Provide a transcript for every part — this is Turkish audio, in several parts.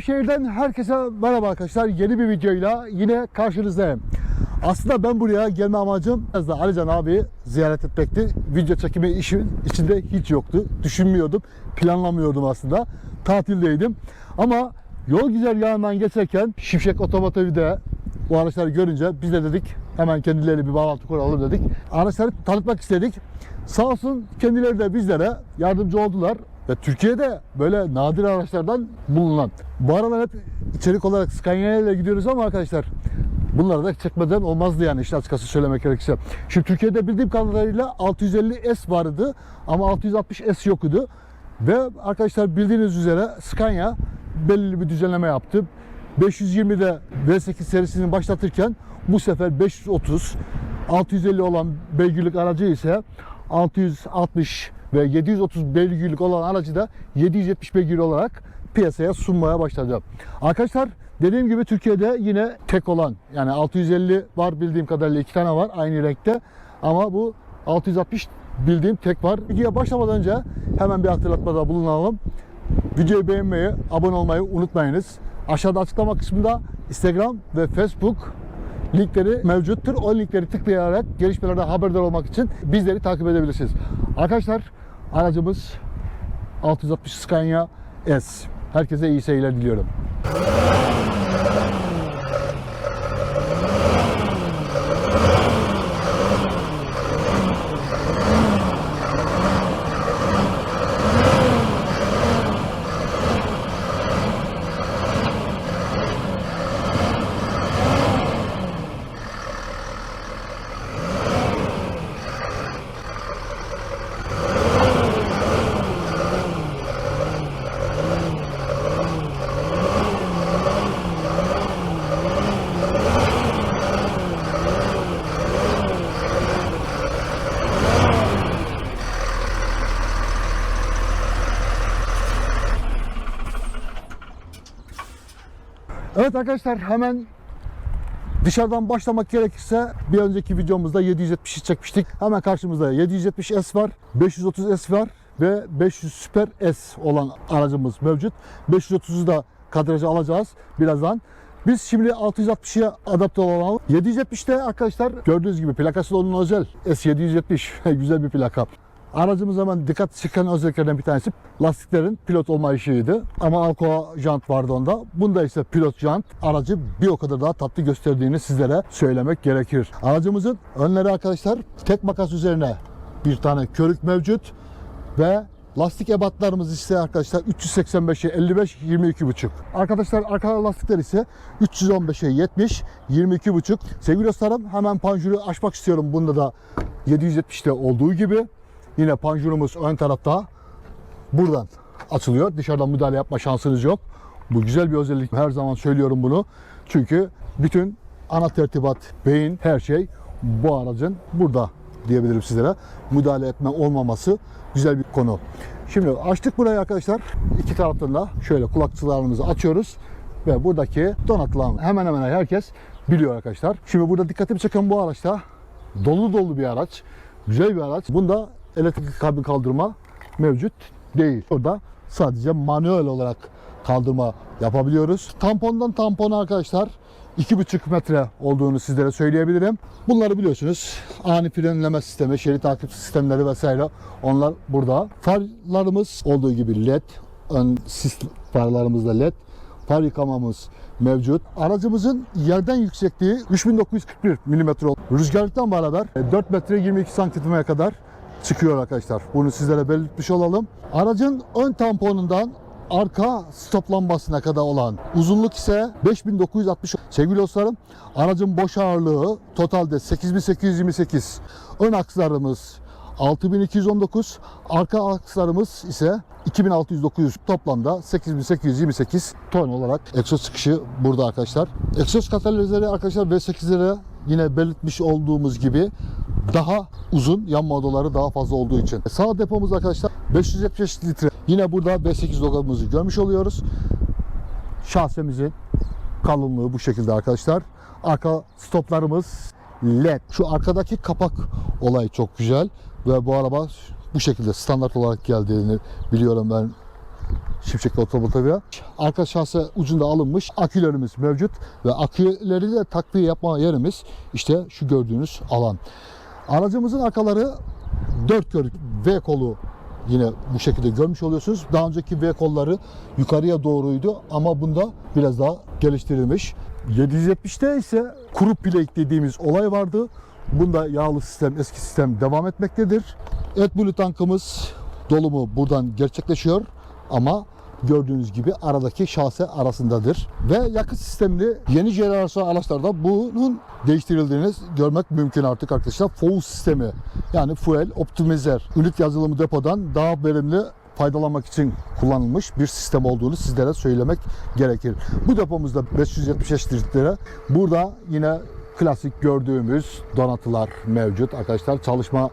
Nevşehir'den herkese merhaba arkadaşlar. Yeni bir videoyla yine karşınızdayım. Aslında ben buraya gelme amacım biraz da Alican abi ziyaret etmekti. Video çekimi işin içinde hiç yoktu. Düşünmüyordum, planlamıyordum aslında. Tatildeydim. Ama yol güzergahından geçerken Şimşek Otomotiv'de bu araçları görünce biz de dedik hemen kendileriyle bir bağlantı kuralım dedik. Araçları tanıtmak istedik. Sağ olsun kendileri de bizlere yardımcı oldular. Ve Türkiye'de böyle nadir araçlardan bulunan. Bu aralar hep içerik olarak Scania ile gidiyoruz ama arkadaşlar bunları da çekmeden olmazdı yani işte açıkçası söylemek gerekirse. Şimdi Türkiye'de bildiğim kadarıyla 650S vardı ama 660S yoktu. Ve arkadaşlar bildiğiniz üzere Scania belirli bir düzenleme yaptı. 520'de V8 serisini başlatırken bu sefer 530 650 olan beygirlik aracı ise 660 ve 730 beygirlik olan aracı da 770 beygir olarak piyasaya sunmaya başladı. Arkadaşlar dediğim gibi Türkiye'de yine tek olan yani 650 var bildiğim kadarıyla iki tane var aynı renkte ama bu 660 bildiğim tek var. Videoya başlamadan önce hemen bir hatırlatmada bulunalım. Videoyu beğenmeyi, abone olmayı unutmayınız. Aşağıda açıklama kısmında Instagram ve Facebook linkleri mevcuttur. O linkleri tıklayarak gelişmelerden haberdar olmak için bizleri takip edebilirsiniz. Arkadaşlar aracımız 660 Scania S. Herkese iyi seyirler diliyorum. Evet arkadaşlar hemen dışarıdan başlamak gerekirse bir önceki videomuzda 770'i çekmiştik. Hemen karşımızda 770S var, 530S var ve 500 Super S olan aracımız mevcut. 530'u da kadraja alacağız birazdan. Biz şimdi 660'ya adapte olalım. 770'te arkadaşlar gördüğünüz gibi plakası da onun özel. S770 güzel bir plaka. Aracımız hemen dikkat çeken özelliklerden bir tanesi lastiklerin pilot olma işiydi. Ama Alcoa jant vardı onda. Bunda ise pilot jant aracı bir o kadar daha tatlı gösterdiğini sizlere söylemek gerekir. Aracımızın önleri arkadaşlar tek makas üzerine bir tane körük mevcut ve Lastik ebatlarımız ise arkadaşlar 385'e 55 22,5. Arkadaşlar arka lastikler ise 315'e 70 22,5. Sevgili dostlarım hemen panjuru açmak istiyorum. Bunda da 770'te olduğu gibi. Yine panjurumuz ön tarafta buradan açılıyor. Dışarıdan müdahale yapma şansınız yok. Bu güzel bir özellik. Her zaman söylüyorum bunu. Çünkü bütün ana tertibat, beyin, her şey bu aracın burada diyebilirim sizlere. Müdahale etme olmaması güzel bir konu. Şimdi açtık burayı arkadaşlar. İki taraftan da şöyle kulakçılarımızı açıyoruz ve buradaki donatılan hemen hemen herkes biliyor arkadaşlar. Şimdi burada dikkatimi çeken bu araçta dolu dolu bir araç. Güzel bir araç. Bunda elektrikli kabin kaldırma mevcut değil. Burada sadece manuel olarak kaldırma yapabiliyoruz. Tampondan tampona arkadaşlar 2,5 metre olduğunu sizlere söyleyebilirim. Bunları biliyorsunuz. Ani frenleme sistemi, şerit takip sistemleri vesaire onlar burada. Farlarımız olduğu gibi led. Ön sis farlarımızda led. Far yıkamamız mevcut. Aracımızın yerden yüksekliği 3941 mm. Rüzgarlıktan beraber 4 metre 22 santimetre kadar çıkıyor arkadaşlar. Bunu sizlere belirtmiş olalım. Aracın ön tamponundan arka stop lambasına kadar olan uzunluk ise 5960. Sevgili dostlarım aracın boş ağırlığı totalde 8828. Ön akslarımız 6219, arka akslarımız ise 2609 toplamda 8828 ton olarak egzoz çıkışı burada arkadaşlar. Egzoz katalizörleri arkadaşlar V8'lere yine belirtmiş olduğumuz gibi daha uzun yanma odaları daha fazla olduğu için. Sağ depomuz arkadaşlar 575 litre. Yine burada V8 logomuzu görmüş oluyoruz. Şahsemizin kalınlığı bu şekilde arkadaşlar. Arka stoplarımız LED. Şu arkadaki kapak olayı çok güzel ve bu araba bu şekilde standart olarak geldiğini biliyorum ben Şimşekli otomotivya. Arka şase ucunda alınmış akülerimiz mevcut ve aküleri de takviye yapma yerimiz işte şu gördüğünüz alan. Aracımızın arkaları dört körük V kolu yine bu şekilde görmüş oluyorsunuz. Daha önceki V kolları yukarıya doğruydu ama bunda biraz daha geliştirilmiş. 770'te ise kuru plate dediğimiz olay vardı. Bunda yağlı sistem, eski sistem devam etmektedir. AdBlue tankımız dolumu buradan gerçekleşiyor ama gördüğünüz gibi aradaki şase arasındadır. Ve yakıt sistemini yeni jenerasyon araçlarda bunun değiştirildiğini görmek mümkün artık arkadaşlar. FOU sistemi yani Fuel Optimizer ünit yazılımı depodan daha verimli faydalanmak için kullanılmış bir sistem olduğunu sizlere söylemek gerekir. Bu depomuzda 575 litre. Burada yine klasik gördüğümüz donatılar mevcut arkadaşlar. Çalışma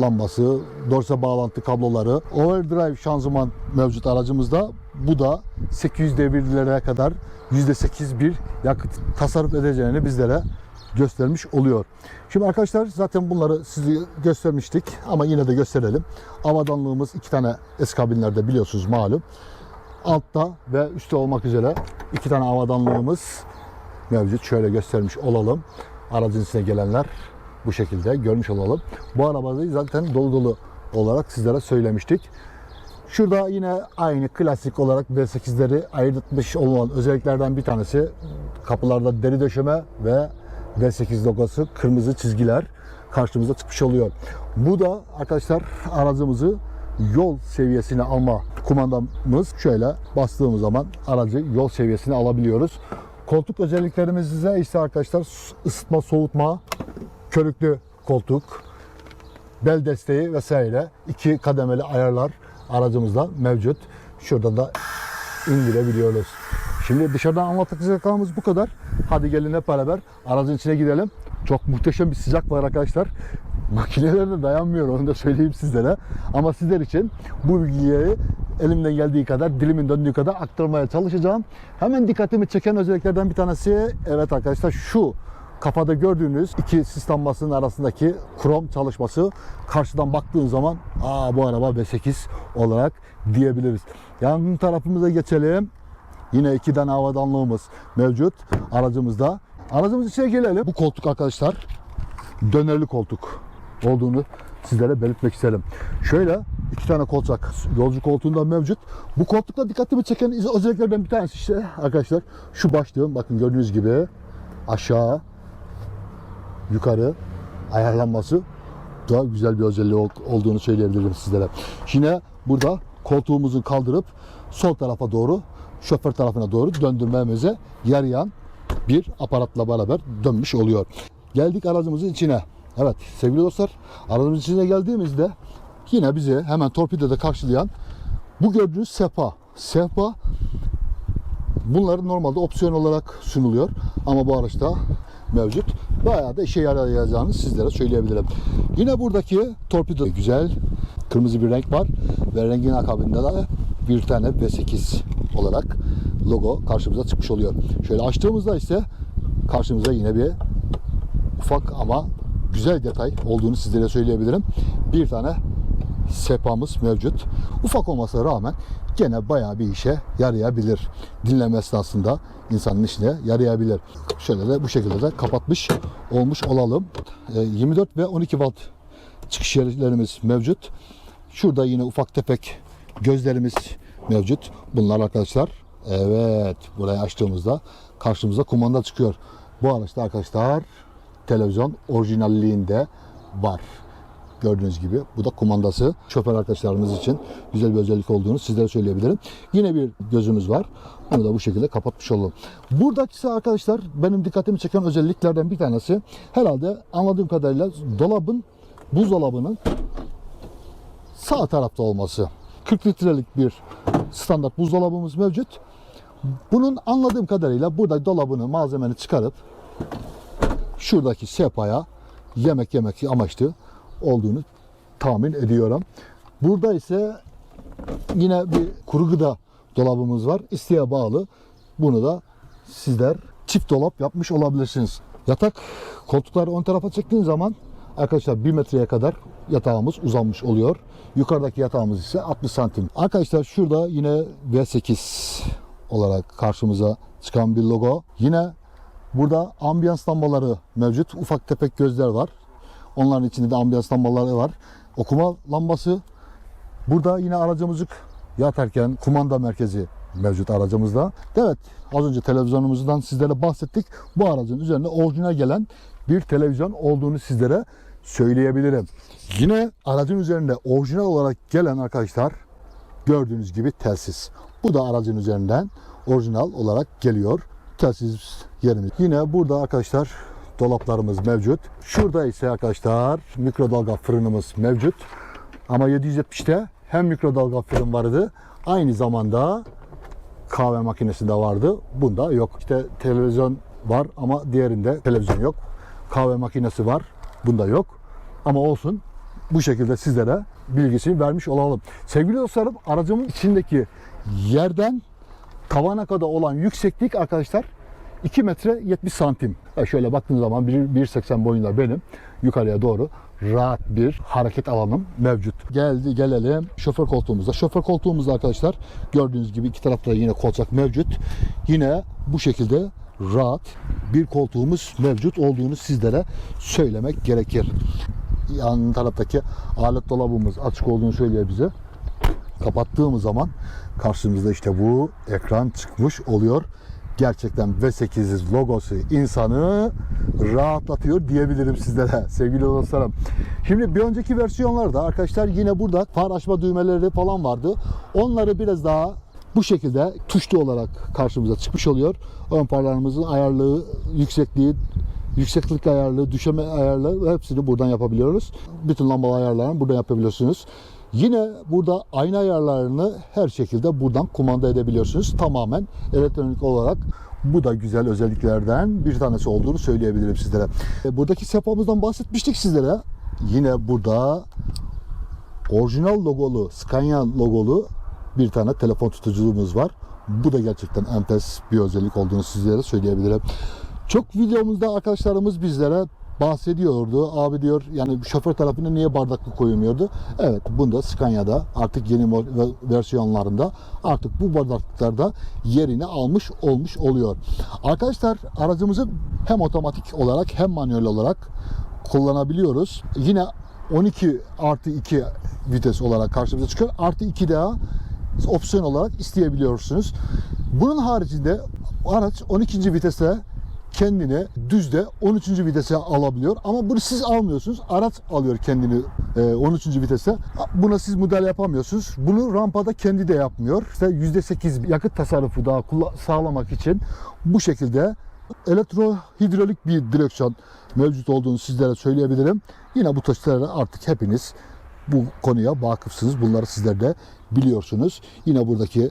lambası, dorse bağlantı kabloları, overdrive şanzıman mevcut aracımızda. Bu da 800 devirlere kadar %8 bir yakıt tasarruf edeceğini bizlere göstermiş oluyor. Şimdi arkadaşlar zaten bunları size göstermiştik ama yine de gösterelim. Avadanlığımız iki tane S kabinlerde biliyorsunuz malum. Altta ve üstte olmak üzere iki tane avadanlığımız mevcut. Şöyle göstermiş olalım. Aracın içine gelenler bu şekilde görmüş olalım. Bu arabayı zaten dolu dolu olarak sizlere söylemiştik. Şurada yine aynı klasik olarak V8'leri ayırtmış olan özelliklerden bir tanesi kapılarda deri döşeme ve V8 logosu kırmızı çizgiler karşımıza çıkmış oluyor. Bu da arkadaşlar aracımızı yol seviyesine alma kumandamız şöyle bastığımız zaman aracı yol seviyesine alabiliyoruz. Koltuk özelliklerimizde ise arkadaşlar ısıtma, soğutma, körüklü koltuk, bel desteği vesaire iki kademeli ayarlar aracımızda mevcut. Şuradan da indirebiliyoruz. Şimdi dışarıdan anlatacaklarımız bu kadar. Hadi gelin hep beraber aracın içine gidelim. Çok muhteşem bir sıcak var arkadaşlar. Makineler de dayanmıyor onu da söyleyeyim sizlere. Ama sizler için bu bilgileri elimden geldiği kadar, dilimin döndüğü kadar aktarmaya çalışacağım. Hemen dikkatimi çeken özelliklerden bir tanesi evet arkadaşlar şu kafada gördüğünüz iki sis lambasının arasındaki krom çalışması karşıdan baktığın zaman aa bu araba V8 olarak diyebiliriz. Yan tarafımıza geçelim. Yine iki tane havadanlığımız mevcut aracımızda. Aracımız içine gelelim. Bu koltuk arkadaşlar dönerli koltuk olduğunu sizlere belirtmek isterim. Şöyle iki tane kolçak yolcu koltuğunda mevcut. Bu koltukta dikkatimi çeken özelliklerden bir tanesi işte arkadaşlar şu başlığın bakın gördüğünüz gibi aşağı yukarı ayarlanması da güzel bir özelliği ol- olduğunu söyleyebilirim sizlere. Yine burada koltuğumuzu kaldırıp sol tarafa doğru şoför tarafına doğru döndürmemize yarayan bir aparatla beraber dönmüş oluyor. Geldik aracımızın içine. Evet sevgili dostlar aracımızın içine geldiğimizde yine bizi hemen torpidoda karşılayan bu gördüğünüz sehpa. Sehpa Bunlar normalde opsiyon olarak sunuluyor ama bu araçta mevcut. Bayağı da işe yarayacağını sizlere söyleyebilirim. Yine buradaki torpido güzel kırmızı bir renk var ve rengin akabinde de bir tane V8 olarak logo karşımıza çıkmış oluyor. Şöyle açtığımızda ise karşımıza yine bir ufak ama güzel detay olduğunu sizlere söyleyebilirim. Bir tane sepamız mevcut. Ufak olmasına rağmen gene bayağı bir işe yarayabilir. Dinleme esnasında insanın işine yarayabilir. Şöyle de bu şekilde de kapatmış olmuş olalım. Ee, 24 ve 12 watt çıkış yerlerimiz mevcut. Şurada yine ufak tefek gözlerimiz mevcut. Bunlar arkadaşlar evet burayı açtığımızda karşımıza kumanda çıkıyor. Bu araçta arkadaşlar televizyon orijinalliğinde var. Gördüğünüz gibi bu da kumandası. Şoför arkadaşlarımız için güzel bir özellik olduğunu sizlere söyleyebilirim. Yine bir gözümüz var. Bunu da bu şekilde kapatmış olalım. Buradaki arkadaşlar benim dikkatimi çeken özelliklerden bir tanesi herhalde anladığım kadarıyla dolabın buzdolabının sağ tarafta olması. 40 litrelik bir standart buzdolabımız mevcut. Bunun anladığım kadarıyla burada dolabını malzemeni çıkarıp şuradaki sehpaya yemek yemek amaçlı olduğunu tahmin ediyorum. Burada ise yine bir kuru gıda dolabımız var. İsteğe bağlı. Bunu da sizler çift dolap yapmış olabilirsiniz. Yatak koltukları ön tarafa çektiğin zaman arkadaşlar 1 metreye kadar yatağımız uzanmış oluyor. Yukarıdaki yatağımız ise 60 santim. Arkadaşlar şurada yine V8 olarak karşımıza çıkan bir logo. Yine burada ambiyans lambaları mevcut. Ufak tefek gözler var. Onların içinde de ambiyans lambaları var. Okuma lambası. Burada yine aracımızı yatarken kumanda merkezi mevcut aracımızda. Evet az önce televizyonumuzdan sizlere bahsettik. Bu aracın üzerinde orijinal gelen bir televizyon olduğunu sizlere söyleyebilirim. Yine aracın üzerinde orijinal olarak gelen arkadaşlar gördüğünüz gibi telsiz. Bu da aracın üzerinden orijinal olarak geliyor. Telsiz yerimiz. Yine burada arkadaşlar dolaplarımız mevcut. Şurada ise arkadaşlar mikrodalga fırınımız mevcut. Ama 770'te hem mikrodalga fırın vardı. Aynı zamanda kahve makinesi de vardı. Bunda yok. İşte televizyon var ama diğerinde televizyon yok. Kahve makinesi var. Bunda yok. Ama olsun. Bu şekilde sizlere bilgisini vermiş olalım. Sevgili dostlarım aracımın içindeki yerden tavana kadar olan yükseklik arkadaşlar 2 metre 70 santim. E şöyle baktığınız zaman 1.80 boyunda benim yukarıya doğru rahat bir hareket alanım mevcut. Geldi gelelim şoför koltuğumuzda. Şoför koltuğumuzda arkadaşlar gördüğünüz gibi iki tarafta yine kolçak mevcut. Yine bu şekilde rahat bir koltuğumuz mevcut olduğunu sizlere söylemek gerekir. Yan taraftaki alet dolabımız açık olduğunu söylüyor bize. Kapattığımız zaman karşımızda işte bu ekran çıkmış oluyor. Gerçekten V8 logosu insanı rahatlatıyor diyebilirim sizlere sevgili dostlarım. Şimdi bir önceki versiyonlarda arkadaşlar yine burada far açma düğmeleri falan vardı. Onları biraz daha bu şekilde tuşlu olarak karşımıza çıkmış oluyor. Ön farlarımızın ayarlığı, yüksekliği, yükseklik ayarlığı, düşeme ayarları hepsini buradan yapabiliyoruz. Bütün lamba ayarlarını buradan yapabiliyorsunuz. Yine burada ayna ayarlarını her şekilde buradan kumanda edebiliyorsunuz. Tamamen elektronik olarak bu da güzel özelliklerden bir tanesi olduğunu söyleyebilirim sizlere. E, Buradaki sehpamızdan bahsetmiştik sizlere. Yine burada orijinal logolu, Scania logolu bir tane telefon tutuculuğumuz var. Bu da gerçekten enfes bir özellik olduğunu sizlere söyleyebilirim. Çok videomuzda arkadaşlarımız bizlere bahsediyordu. Abi diyor yani şoför tarafına niye bardaklı koyulmuyordu? Evet bunda Scania'da artık yeni versiyonlarında artık bu bardaklıklarda yerini almış olmuş oluyor. Arkadaşlar aracımızı hem otomatik olarak hem manuel olarak kullanabiliyoruz. Yine 12 artı 2 vites olarak karşımıza çıkıyor. Artı 2 daha opsiyon olarak isteyebiliyorsunuz. Bunun haricinde araç 12. viteste kendini düzde 13. vitese alabiliyor. Ama bunu siz almıyorsunuz. Araç alıyor kendini e, 13. vitese. Buna siz müdahale yapamıyorsunuz. Bunu rampada kendi de yapmıyor. İşte %8 yakıt tasarrufu daha sağlamak için bu şekilde elektrohidrolik bir direksiyon mevcut olduğunu sizlere söyleyebilirim. Yine bu taşları artık hepiniz bu konuya vakıfsınız. Bunları sizler de biliyorsunuz. Yine buradaki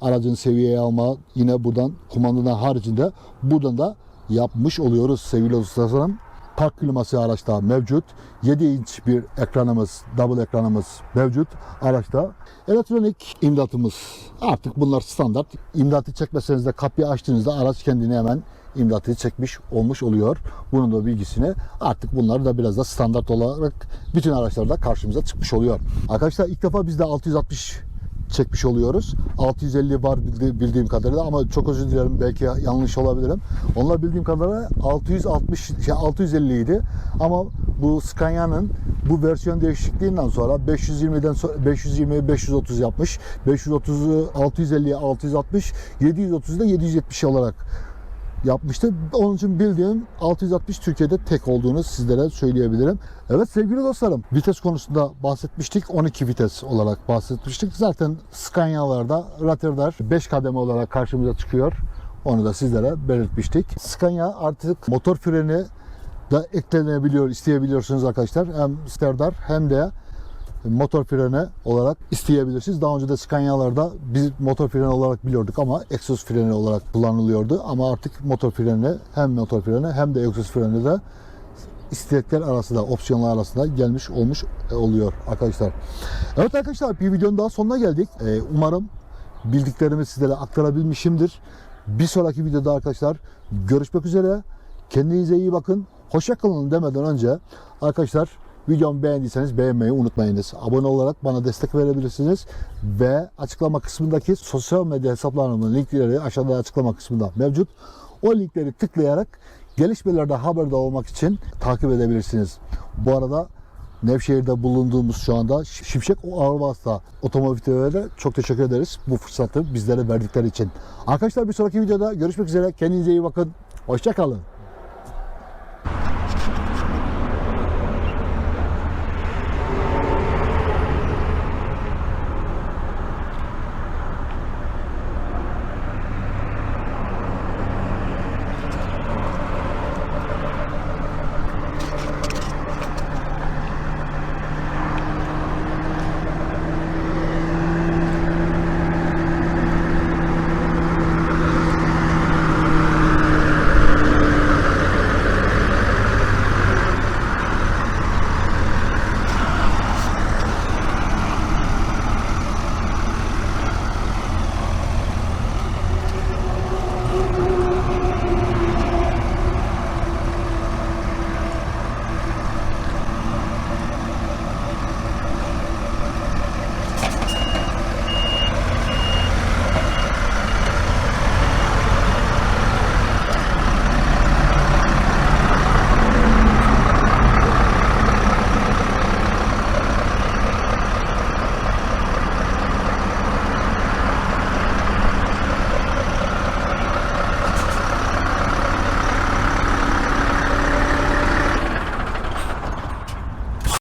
aracın seviyeye alma yine buradan kumandanın haricinde buradan da yapmış oluyoruz sevgili dostlarım. Park kliması araçta mevcut. 7 inç bir ekranımız, double ekranımız mevcut araçta. Elektronik imdatımız artık bunlar standart. İmdatı çekmeseniz de kapıyı açtığınızda araç kendini hemen imdatı çekmiş olmuş oluyor. Bunun da bilgisini artık bunlar da biraz da standart olarak bütün araçlarda karşımıza çıkmış oluyor. Arkadaşlar ilk defa biz de 660 çekmiş oluyoruz. 650 var bildi- bildiğim kadarıyla ama çok özür dilerim belki yanlış olabilirim. Onlar bildiğim kadarıyla 660 şey 650 idi ama bu Scania'nın bu versiyon değişikliğinden sonra 520'den sonra 520 530 yapmış. 530'u 650'ye 660, 730'u da 770 olarak yapmıştı. Onun için bildiğim 660 Türkiye'de tek olduğunu sizlere söyleyebilirim. Evet sevgili dostlarım vites konusunda bahsetmiştik. 12 vites olarak bahsetmiştik. Zaten Scania'larda Rotterdam 5 kademe olarak karşımıza çıkıyor. Onu da sizlere belirtmiştik. Scania artık motor freni da eklenebiliyor, isteyebiliyorsunuz arkadaşlar. Hem Sterdar hem de motor freni olarak isteyebilirsiniz. Daha önce de Scania'larda biz motor freni olarak biliyorduk ama egzoz freni olarak kullanılıyordu. Ama artık motor freni hem motor freni hem de egzoz freni de istekler arasında, opsiyonlar arasında gelmiş olmuş e, oluyor arkadaşlar. Evet arkadaşlar bir videonun daha sonuna geldik. Ee, umarım bildiklerimi sizlere aktarabilmişimdir. Bir sonraki videoda arkadaşlar görüşmek üzere. Kendinize iyi bakın. Hoşçakalın demeden önce arkadaşlar videomu beğendiyseniz beğenmeyi unutmayınız. Abone olarak bana destek verebilirsiniz. Ve açıklama kısmındaki sosyal medya hesaplarımın linkleri aşağıda açıklama kısmında mevcut. O linkleri tıklayarak gelişmelerden haberdar olmak için takip edebilirsiniz. Bu arada Nevşehir'de bulunduğumuz şu anda Şimşek Arvas'ta otomotivlere de çok teşekkür ederiz bu fırsatı bizlere verdikleri için. Arkadaşlar bir sonraki videoda görüşmek üzere. Kendinize iyi bakın. Hoşçakalın.